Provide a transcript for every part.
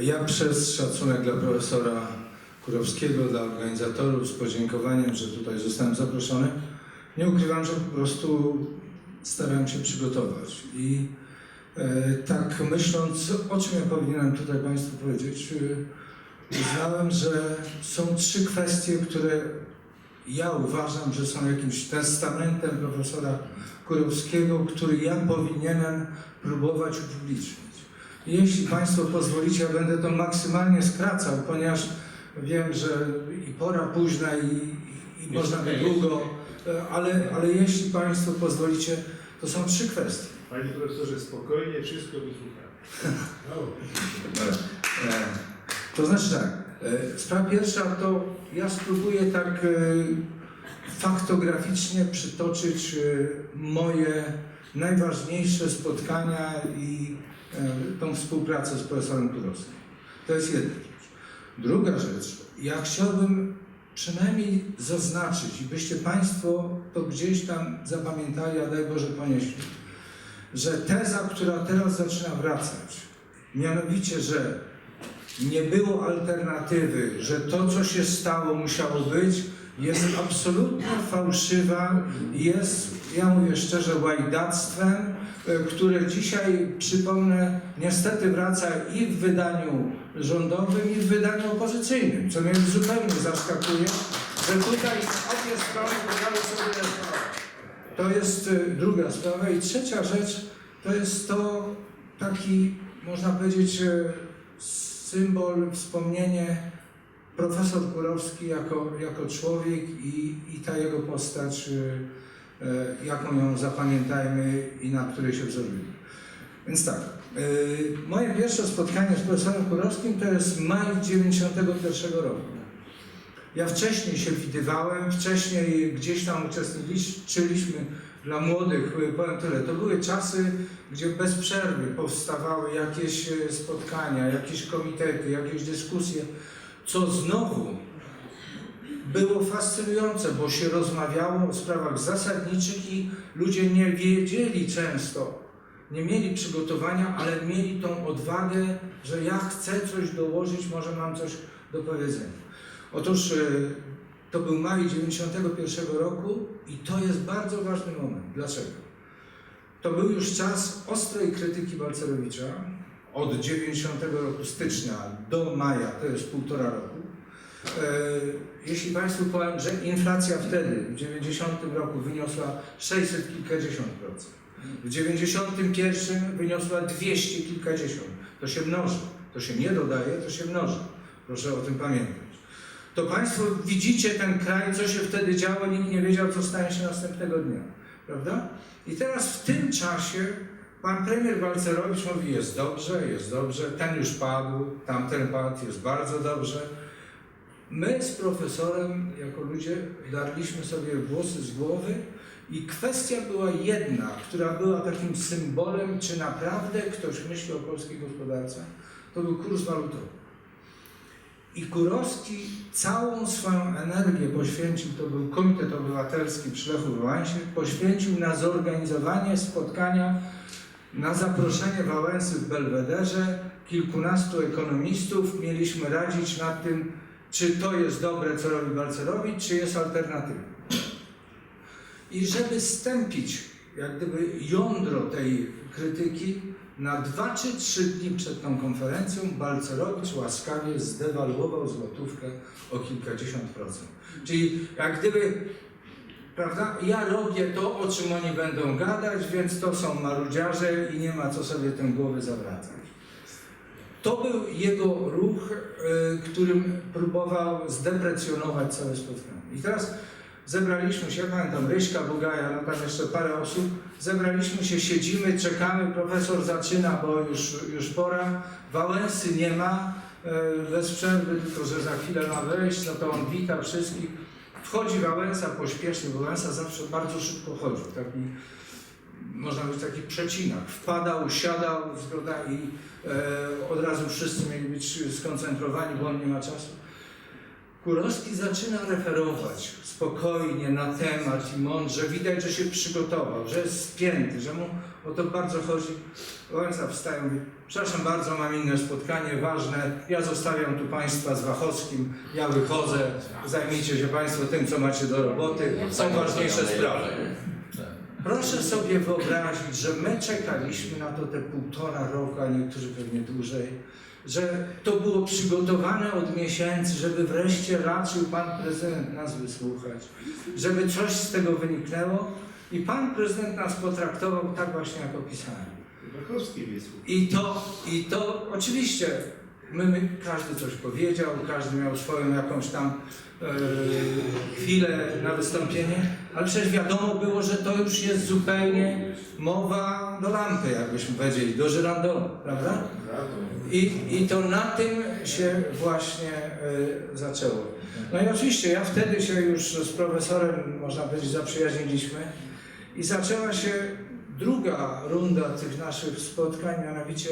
Ja przez szacunek dla profesora Kurowskiego, dla organizatorów, z podziękowaniem, że tutaj zostałem zaproszony, nie ukrywam, że po prostu starałem się przygotować. I e, tak myśląc, o czym ja powinienem tutaj Państwu powiedzieć, e, uznałem, że są trzy kwestie, które ja uważam, że są jakimś testamentem profesora Kurowskiego, który ja powinienem próbować upublicznić. Jeśli Państwo pozwolicie, ja będę to maksymalnie skracał, ponieważ wiem, że i pora późna i, i, można by długo, ale, ale jeśli Państwo pozwolicie, to są trzy kwestie. Panie profesorze, spokojnie, wszystko wysłuchamy. To znaczy tak, e, sprawa pierwsza to ja spróbuję tak e, faktograficznie przytoczyć e, moje najważniejsze spotkania i tą współpracę z profesorem Kurowskim. To jest jedna rzecz. Druga rzecz, ja chciałbym przynajmniej zaznaczyć i byście Państwo to gdzieś tam zapamiętali, a daj Boże ponieśli, że teza, która teraz zaczyna wracać, mianowicie, że nie było alternatywy, że to, co się stało, musiało być, jest absolutnie fałszywa, jest, ja mówię szczerze, łajdactwem, e, które dzisiaj, przypomnę, niestety wraca i w wydaniu rządowym, i w wydaniu opozycyjnym, co mnie zupełnie zaskakuje, że tutaj obie strony podały sobie. To jest e, druga sprawa. I trzecia rzecz to jest to taki, można powiedzieć, e, symbol, wspomnienie profesor Kurowski jako, jako człowiek i, i ta jego postać, e, e, jaką ją zapamiętajmy i na której się wzorujemy. Więc tak, e, moje pierwsze spotkanie z profesorem Kurowskim to jest maj 91 roku. Ja wcześniej się widywałem, wcześniej gdzieś tam uczestniczyliśmy dla młodych, y, powiem tyle, to były czasy, gdzie bez przerwy powstawały jakieś e, spotkania, jakieś komitety, jakieś dyskusje, co znowu było fascynujące, bo się rozmawiało o sprawach zasadniczych i ludzie nie wiedzieli często, nie mieli przygotowania, ale mieli tą odwagę, że ja chcę coś dołożyć, może mam coś do powiedzenia. Otóż e, to był maj 91 roku i to jest bardzo ważny moment. Dlaczego? To był już czas ostrej krytyki Balcerowicza od 90 roku stycznia do maja, to jest półtora roku. E, Jeśli Państwu powiem, że inflacja wtedy, w 90 roku wyniosła 600 kilkadziesiąt procent, w 91 wyniosła 200 kilkadziesiąt. To się mnoży, to się nie dodaje, to się mnoży. Proszę o tym pamiętać to Państwo widzicie ten kraj, co się wtedy działo, nikt nie wiedział, co stanie się następnego dnia. Prawda? I teraz w tym czasie pan premier Balcerowicz mówi, jest dobrze, jest dobrze, ten już padł, tamten padł, jest bardzo dobrze. My z profesorem, jako ludzie, darliśmy sobie włosy z głowy i kwestia była jedna, która była takim symbolem, czy naprawdę ktoś myśli o polskiej gospodarce, to był kurs walutowy. I Kurowski całą swoją energię poświęcił, to był Komitet Obywatelski przy Lechu Wałęsie, poświęcił na zorganizowanie spotkania na zaproszenie Wałęsy w Belwederze. Kilkunastu ekonomistów mieliśmy radzić nad tym, czy to jest dobre, co robi Balcerowicz, czy jest alternatywa. I żeby stępić jak gdyby jądro tej krytyki, na dwa czy trzy dni przed tą konferencją Balcerowicz łaskawie zdewaluował złotówkę o kilkadziesiąt procent. Czyli jak gdyby, prawda, ja robię to, o czym oni będą gadać, więc to są marudziarze i nie ma co sobie tę głowy zawracać. To był jego ruch, y, którym próbował zdeprecjonować całe spotkanie. I teraz zebraliśmy się, pamiętam Ryśka Bugaja, no tam jeszcze parę osób, zebraliśmy się, siedzimy, czekamy, profesor zaczyna, bo już, już pora, Wałęsy nie ma, e, bez przerwy, tylko że za chwilę ma wejść, no to on wita wszystkich. Wchodzi Wałęsa pośpiesznie, Wałęsa zawsze bardzo szybko chodził, taki, można powiedzieć, taki przecinak. Wpadał, siadał, zgoda, i e, od razu wszyscy mieli być skoncentrowani, bo on nie ma czasu. Kurowski zaczyna referować spokojnie na temat i mądrze. Widać, że się przygotował, że jest spięty, że mu o to bardzo chodzi. Wałęsa wstaje i mówi, przepraszam bardzo, mam inne spotkanie ważne, ja zostawiam tu Państwa z Wachowskim, ja wychodzę, zajmijcie się Państwo tym, co macie do roboty, są ważniejsze sprawy. Proszę sobie wyobrazić, że my czekaliśmy na to te półtora roku, a niektórzy pewnie dłużej, że to było przygotowane od miesięcy, żeby wreszcie raczył Pan Prezydent nas wysłuchać, żeby coś z tego wyniknęło i Pan Prezydent nas potraktował tak właśnie, jak opisałem. I to, I to oczywiście, my, my, każdy coś powiedział, każdy miał swoją jakąś tam e, chwilę na wystąpienie, ale przecież wiadomo było, że to już jest zupełnie mowa do lampy, jakbyśmy powiedzieli, do żyrandolu, prawda? I, I to na tym się właśnie e, zaczęło. No i oczywiście ja wtedy się już z profesorem, można powiedzieć, zaprzyjaźniliśmy i zaczęła się druga runda tych naszych spotkań, mianowicie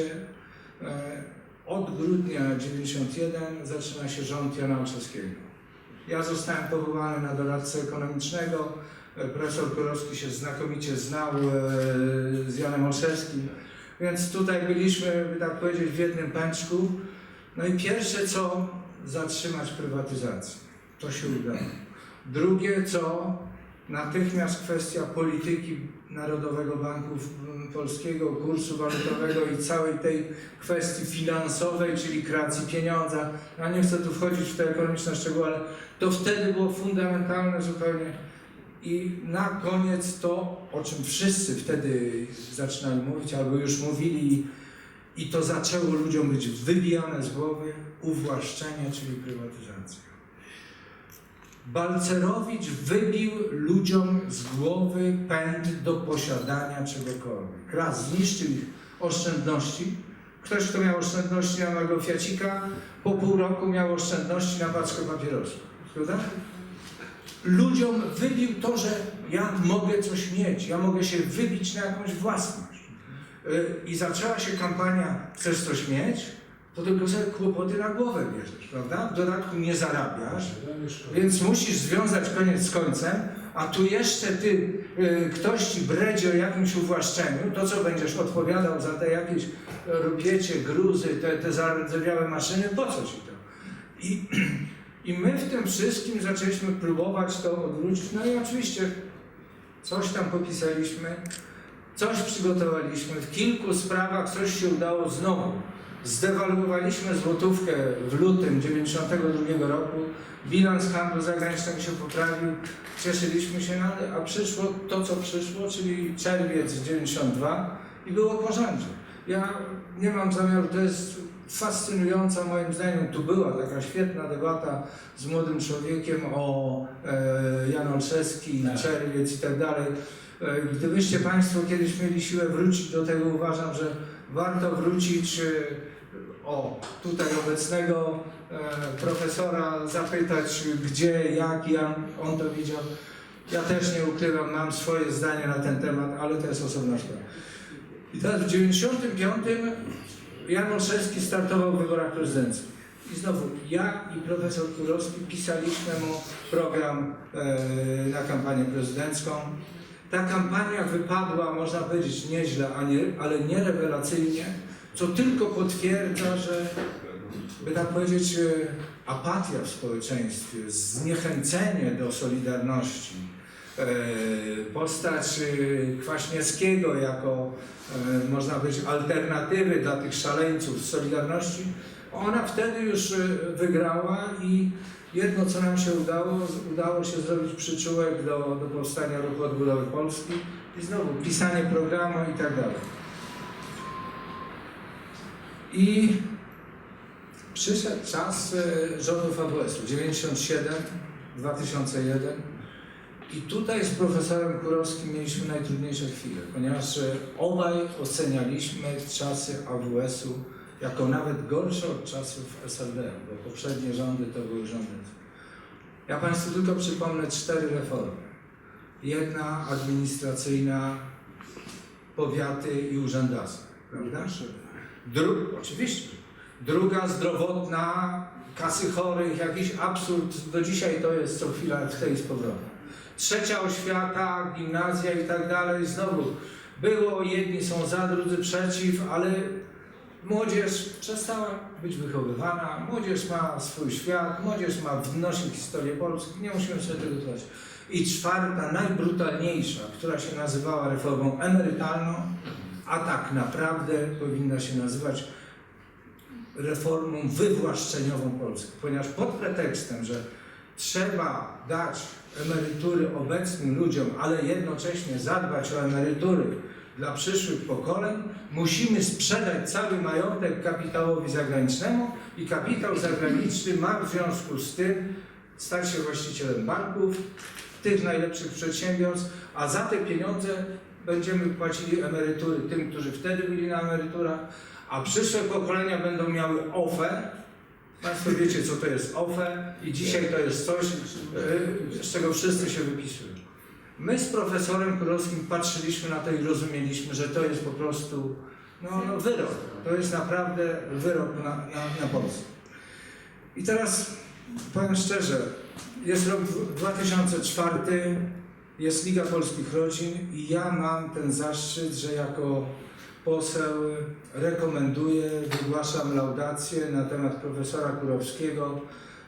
e, od grudnia 91 zaczyna się rząd Jana Olszewskiego. Ja zostałem powołany na doradcę ekonomicznego, e, profesor Kurowski się znakomicie znał e, z Janem Olszewskim, więc tutaj byliśmy, by tak powiedzieć, w jednym pęczku. No i pierwsze co, zatrzymać prywatyzację. To się udało. Drugie co, natychmiast kwestia polityki Narodowego Banku Polskiego, kursu walutowego i całej tej kwestii finansowej, czyli kreacji pieniądza. Ja nie chcę tu wchodzić w te ekonomiczne szczegóły, ale to wtedy było fundamentalne zupełnie. I na koniec to, o czym wszyscy wtedy zaczynali mówić, albo już mówili, i to zaczęło ludziom być wybijane z głowy, uwłaszczenie, czyli prywatyzacja. Balcerowicz wybił ludziom z głowy pęd do posiadania czegokolwiek. Raz zniszczył ich oszczędności. Ktoś, kto miał oszczędności na małego fiacika, po pół roku miał oszczędności na paczkę papierosów. Prawda? Ludziom wybił to, że ja mogę coś mieć, ja mogę się wybić na jakąś własność. Y, I zaczęła się kampania, chcesz coś mieć, to tylko sobie kłopoty na głowę bierzesz, prawda? W dodatku nie zarabiasz, więc musisz związać koniec z końcem, a tu jeszcze ty, y, ktoś ci bredzi o jakimś uwłaszczeniu, to co będziesz odpowiadał za te jakieś rupiecie, gruzy, te, te zardzewiałe maszyny, po co ci to? I, I my w tym wszystkim zaczęliśmy próbować to odwrócić, no i oczywiście coś tam popisaliśmy, coś przygotowaliśmy, w kilku sprawach coś się udało znowu. Zdewaluowaliśmy złotówkę w lutym 92 roku, bilans handlu zagranicznego się poprawił, cieszyliśmy się, no, a przyszło to, co przyszło, czyli czerwiec 92 i było w porządku. Ja nie mam zamiaru, to jest fascynująca moim zdaniem, tu była taka świetna debata z młodym człowiekiem o e, Jan Olszewski, Tak. czerwiec i tak dalej. E, Gdybyście Państwo kiedyś mieli siłę wrócić do tego, uważam, że warto wrócić e, o tutaj obecnego e, profesora, zapytać gdzie, jak, jak on to widział. Ja też nie ukrywam, mam swoje zdanie na ten temat, ale to jest osobna sprawa. I teraz w 95 Jan Olszewski startował w wyborach prezydenckich. I znowu ja i profesor Kurowski pisaliśmy mu program e, na kampanię prezydencką. Ta kampania wypadła, można powiedzieć, nieźle, nie, ale nie rewelacyjnie, co tylko potwierdza, że, by tak powiedzieć, e, apatia w społeczeństwie, zniechęcenie do solidarności, postać e, Kwaśniewskiego jako, e, można powiedzieć, alternatywy dla tych szaleńców z Solidarności, ona wtedy już e, wygrała i jedno, co nam się udało, udało się zrobić przyczółek do, do powstania ruchu odbudowy Polski i znowu pisanie programu i tak dalej. I przyszedł czas e, rządów AWS-u, 97, 2001 i tutaj z profesorem Kurowskim mieliśmy najtrudniejsze chwile, ponieważ e, obaj ocenialiśmy czasy AWS-u jako nawet gorsze od czasów SLD, bo poprzednie rządy to były rządy. Ja Państwu tylko przypomnę cztery reformy. Jedna administracyjna, powiaty i urzędowstwa, prawda? Dru- oczywiście. druga zdrowotna, kasy chorych, jakiś absurd, do dzisiaj to jest co chwila w tej z powrotem. Trzecia oświata, gimnazja i tak dalej, znowu było, jedni są za, drudzy przeciw, ale młodzież przestała być wychowywana, młodzież ma swój świat, młodzież ma wnosić historię Polski, nie musimy sobie tego dodać. I czwarta, najbrutalniejsza, która się nazywała reformą emerytalną, a tak naprawdę powinna się nazywać reformą wywłaszczeniową Polski, ponieważ pod pretekstem, że trzeba dać emerytury obecnym ludziom, ale jednocześnie zadbać o emerytury dla przyszłych pokoleń, musimy sprzedać cały majątek kapitałowi zagranicznemu i kapitał zagraniczny ma w związku z tym stać się właścicielem banków, tych najlepszych przedsiębiorstw, a za te pieniądze będziemy płacili emerytury tym, którzy wtedy byli na emeryturach, a przyszłe pokolenia będą miały OFE. Państwo wiecie, co to jest OFE i dzisiaj to jest coś, yy, z czego wszyscy się wypisują. My z profesorem Kurowskim patrzyliśmy na to i rozumieliśmy, że to jest po prostu no, no wyrok. To jest naprawdę wyrok na, na, na Polskę. I teraz powiem szczerze, jest rok 2004, jest Liga Polskich Rodzin i ja mam ten zaszczyt, że jako poseł rekomenduję, wygłaszam laudację na temat profesora Kurowskiego,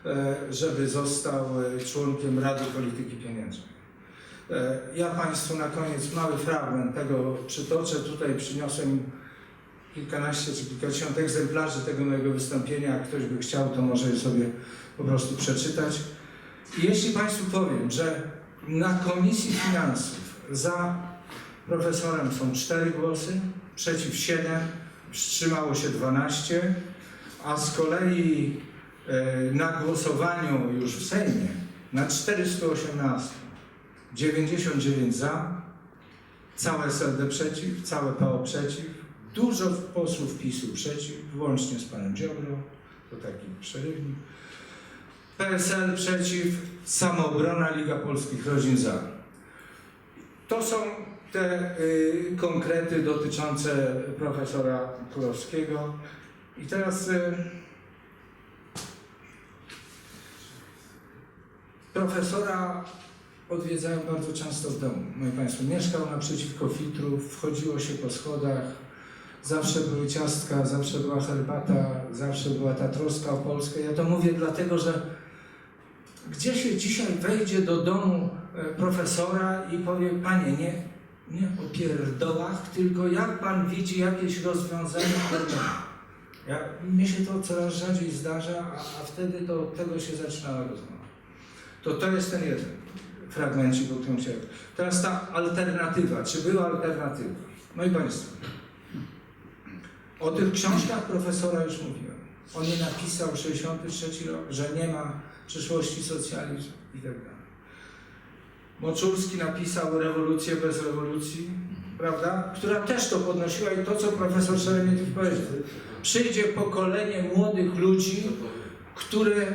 e, żeby został e, członkiem Rady Polityki Pieniężnej. E, Ja Państwu na koniec mały fragment tego przytoczę. Tutaj przyniosłem kilkanaście czy kilkadziesiąt egzemplarzy tego mojego wystąpienia. Jak ktoś by chciał, to może je sobie po prostu przeczytać. I jeśli Państwu powiem, że na Komisji Finansów za profesorem są cztery głosy, przeciw 7, wstrzymało się 12, a z kolei e, na głosowaniu już w Sejmie na 418 99 za, całe SLD przeciw, całe PO przeciw, dużo posłów PiSu przeciw, włącznie z panem Ziobro, to taki przerywnik, PSL przeciw, Samoobrona Liga Polskich Rodzin za. To są te y, konkrety dotyczące profesora Kurowskiego. I teraz y, profesora odwiedzałem bardzo często w domu. Moi Państwo, mieszkał naprzeciwko filtrów, wchodziło się po schodach, zawsze były ciastka, zawsze była herbata, zawsze była ta troska o Polskę. Ja to mówię dlatego, że gdzie się dzisiaj wejdzie do domu e, profesora i powie, panie, nie, nie o pierdołach, tylko jak pan widzi jakieś rozwiązania problemu. Ja, mnie się to coraz rzadziej zdarza, a, a wtedy to od tego się zaczynała rozmowa. To to jest ten jeden fragmencik, o którym chciałem. Teraz ta alternatywa. Czy była alternatywa? Moi Państwo, o tych książkach profesora już mówiłem. On je napisał 63 rok, że nie ma przyszłości socjalizmu i tak dalej. Moczulski napisał rewolucję bez rewolucji, prawda? Która też to podnosiła i to, co profesor Szeremietów powiedział. Przyjdzie pokolenie młodych ludzi, które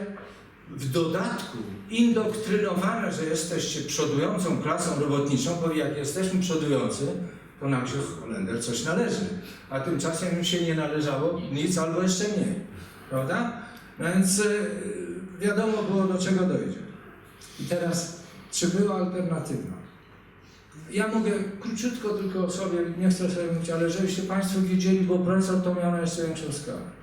w dodatku indoktrynowane, że jesteście przodującą klasą robotniczą, bo jak jesteśmy przodujący, to nam się Holender coś należy. A tymczasem im się nie należało nic albo jeszcze mniej. Prawda? Więc y, wiadomo było, do czego dojdzie. I teraz, czy była alternatywa? Ja mogę króciutko tylko sobie, nie chcę sobie mówić, ale żebyście Państwo wiedzieli, bo profesor to miał na jeszcze większą skalę.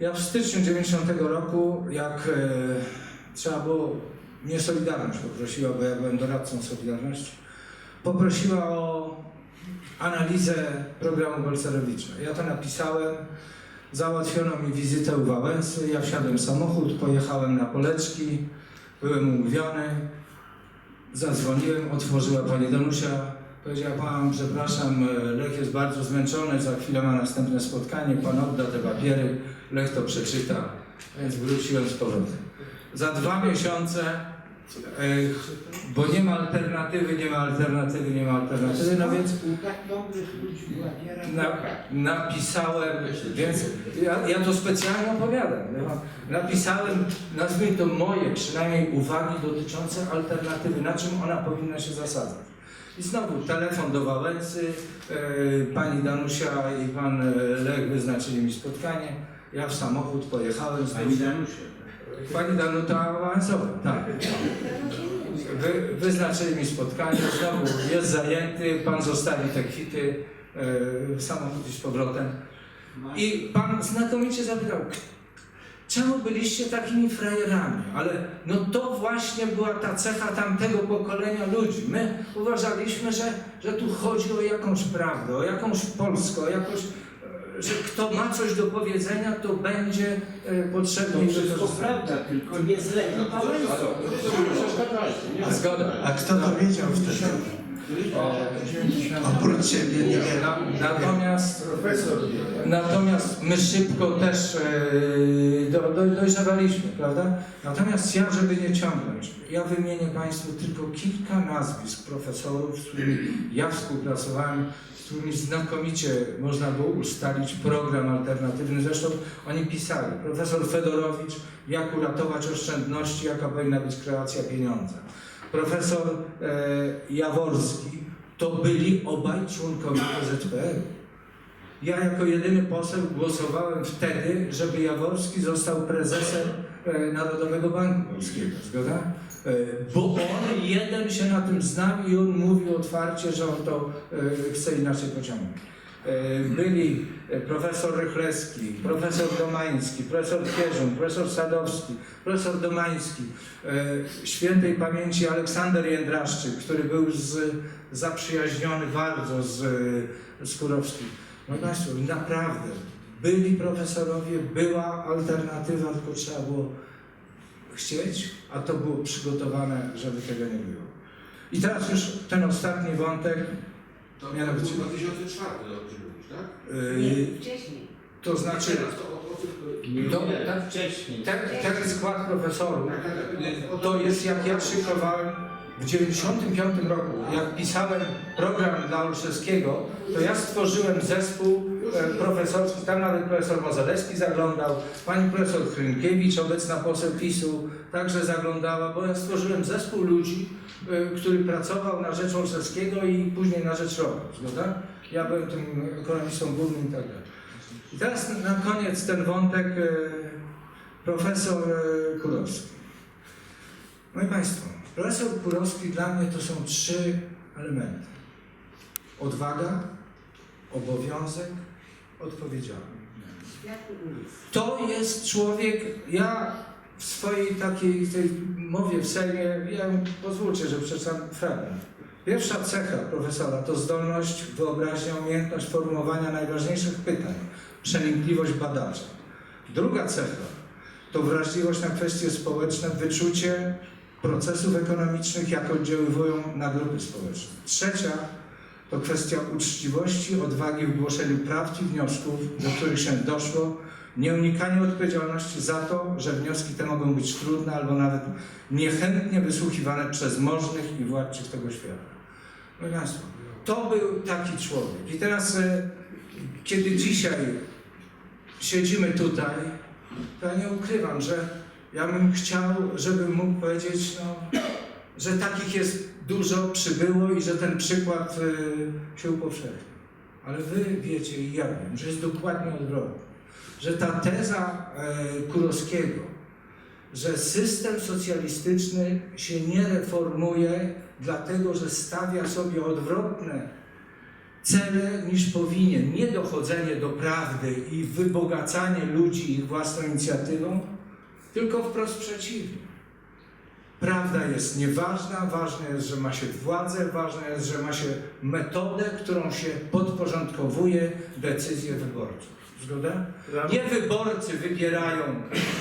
Ja w styczniu 90 roku, jak e, trzeba było, mnie Solidarność poprosiła, bo ja byłem doradcą Solidarności, poprosiła o analizę programu Balcerowicza. Ja to napisałem, załatwiono mi wizytę u Wałęsy, ja wsiadłem w samochód, pojechałem na Poleczki, byłem umówiony, zadzwoniłem, otworzyła pani Danusia, powiedziała pan, przepraszam, e, Lech jest bardzo zmęczony, za chwilę ma następne spotkanie, pan odda te papiery, Lech to przeczyta, więc wróciłem z powrotem. Za dwa miesiące, bo nie ma alternatywy, nie ma alternatywy, nie ma alternatywy, no więc tak na, napisałem, więc ja, ja to specjalnie opowiadam. Ja napisałem, nazwijmy to moje przynajmniej uwagi dotyczące alternatywy, na czym ona powinna się zasadzać. I znowu telefon do Wałęsy, e, pani Danusia i pan e, Lech wyznaczyli mi spotkanie. Ja w samochód pojechałem z Pani Danusie. Pani Danuta Łansowa, tak. Wy, wyznaczyli mi spotkanie, znowu jest zajęty, pan zostawi te kwity, e, samochód z powrotem. I pan znakomicie zapytał, czemu byliście takimi frajerami? Ale no to właśnie była ta cecha tamtego pokolenia ludzi. My uważaliśmy, że, że tu chodzi o jakąś prawdę, o jakąś Polskę, o jakąś, że kto ma coś do powiedzenia, to będzie e, potrzebny To wszystko prawda, tylko nie z Lechem Wałęsą. A zgoda. A kto to wiedział wtedy? Oprócz ciebie niewiele. Na, natomiast, natomiast my szybko też e, do, do, dojrzewaliśmy, prawda? Natomiast ja, żeby nie ciągnąć, ja wymienię Państwu tylko kilka nazwisk profesorów, z którymi ja współpracowałem, znakomicie można było ustalić program alternatywny. Zresztą oni pisali, profesor Fedorowicz, jak uratować oszczędności, jaka powinna być kreacja pieniądza. Profesor e, Jaworski, to byli obaj członkowie PZPR. Ja jako jedyny poseł głosowałem wtedy, żeby Jaworski został prezesem e, Narodowego Banku Polskiego, zgoda? E, bo on jeden się na tym znał i on mówił otwarcie, że on to e, chce inaczej pociągnąć. E, Byli profesor Rychlewski, profesor Domański, profesor Kierzun, profesor Sadowski, profesor Domański, świętej pamięci Aleksander Jędraszczyk, który był z, zaprzyjaźniony bardzo z, z Kurowskim. No Państwo, naprawdę, byli profesorowie, była alternatywa, tylko trzeba było chcieć, a to było przygotowane, żeby tego nie było. I teraz już ten ostatni wątek, To był Mianowicie- 2004 rok, czy mówisz, tak? yy, Nie, wcześniej. to znaczy Teraz to o, o tym... Nie, To- nie, tak wcześniej. ten, ten skład profesorów, tak, tak. to jest jak ja szykowałem w 95 roku, jak pisałem program dla Olszewskiego, to ja stworzyłem zespół e, profesorski, tam nawet profesor Mozalewski zaglądał, pani profesor Hrynkiewicz, obecna poseł PiSu, także zaglądała, bo ja stworzyłem zespół ludzi, e, który pracował na rzecz Olszewskiego i później na rzecz roku, zgoda? Ja byłem tym ekonomistą głównym i tak dalej. I teraz na koniec ten wątek e, profesor e, Kurowski. Moi Państwo, profesor Kurowski dla mnie to są trzy elementy. Odwaga, obowiązek, odpowiedzialność. To jest człowiek, ja w swojej takiej tej mowie w Sejmie, ja pozwólcie, że przeczytam fragment. Pierwsza cecha profesora to zdolność, wyobraźnia, umiejętność formułowania najważniejszych pytań, przenikliwość badacza. Druga cecha to wrażliwość na kwestie społeczne, wyczucie procesów ekonomicznych, jak oddziaływują na grupy społeczne. Trzecia to kwestia uczciwości, odwagi w głoszeniu prawd i wniosków, do których się doszło, nieunikanie odpowiedzialności za to, że wnioski te mogą być trudne albo nawet niechętnie wysłuchiwane przez możnych i władczych tego świata. Proszę Państwa, to był taki człowiek. I teraz, e, kiedy dzisiaj siedzimy tutaj, to ja nie ukrywam, że ja bym chciał, żeby mógł powiedzieć, no, że takich jest dużo, przybyło i że ten przykład y, się upowszechni. Ale wy wiecie i ja wiem, że jest dokładnie odwrotnie. Że ta teza y, Kurowskiego, że system socjalistyczny się nie reformuje, dlatego że stawia sobie odwrotne cele niż powinien. Nie dochodzenie do prawdy i wybogacanie ludzi ich własną inicjatywą, tylko wprost przeciwnie. Prawda jest nieważna, ważne jest, że ma się władzę, ważne jest, że ma się metodę, którą się podporządkowuje decyzje wyborców. Zgoda? Nie wyborcy wybierają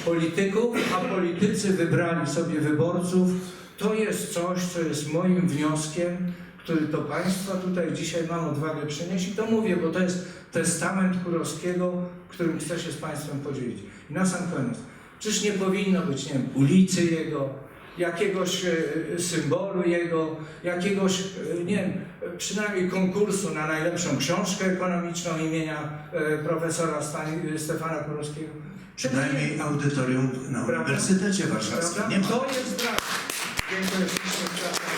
polityków, a politycy wybrali sobie wyborców. To jest coś, co jest moim wnioskiem, który to Państwa tutaj dzisiaj mam odwagę przynieść i to mówię, bo to jest testament Kurowskiego, którym chcę się z Państwem podzielić. I na sam koniec. Czyż nie powinno być, nie wiem, ulicy jego, jakiegoś e, symbolu jego, jakiegoś, e, nie wiem, przynajmniej konkursu na najlepszą książkę ekonomiczną imienia e, profesora Stani, Stefana Kurowskiego. Przynajmniej audytorium na? Uniwersytecie Warszawskim. Nie. To jest brak. Dziękuję ślicznie.